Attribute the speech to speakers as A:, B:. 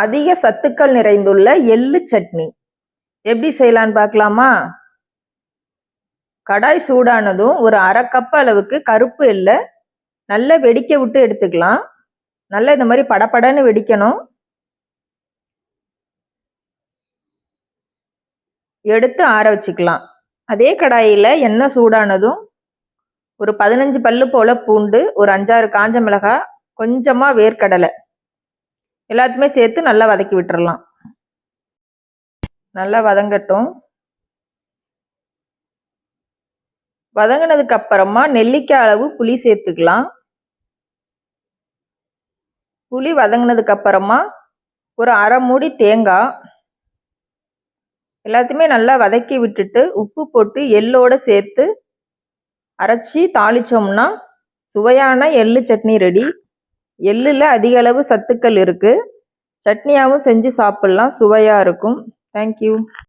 A: அதிக சத்துக்கள் நிறைந்துள்ள எள்ளு சட்னி. எப்படி செய்யலான்னு பார்க்கலாமா? கடாய் சூடானதும் ஒரு அரை கப் அளவுக்கு கருப்பு எள்ளை நல்லா வெடிக்க விட்டு எடுத்துக்கலாம். நல்லா இந்த மாதிரி படபடன்னு வெடிக்கணும். எடுத்து ஆற வச்சுக்கலாம். அதே கடாயில் எண்ணெய் சூடானதும் ஒரு பதினஞ்சு பல்லு போல் பூண்டு ஒரு அஞ்சாறு காஞ்ச மிளகாய் கொஞ்சமாக வேர்க்கடலை. எல்லாத்தையுமே சேர்த்து நல்லா வதக்கி விட்டுறலாம். நல்லா வதங்கட்டும். வதங்கினதுக்கு அப்புறமா நெல்லிக்காய் அளவு புளி சேர்த்துக்கலாம். புளி வதங்கினதுக்கு அப்புறமா ஒரு அரை மூடி தேங்காய். எல்லாத்தையுமே நல்லா வதக்கி விட்டுட்டு உப்பு போட்டு எள்ளோடு சேர்த்து அரைச்சி தாளித்தோம்னா சுவையான எள்ளு சட்னி ரெடி. எள்ளில் அதிக அளவு சத்துக்கள் இருக்குது சட்னியாகவும் செஞ்சு சாப்பிட்லாம். சுவையாக இருக்கும். தேங்க்யூ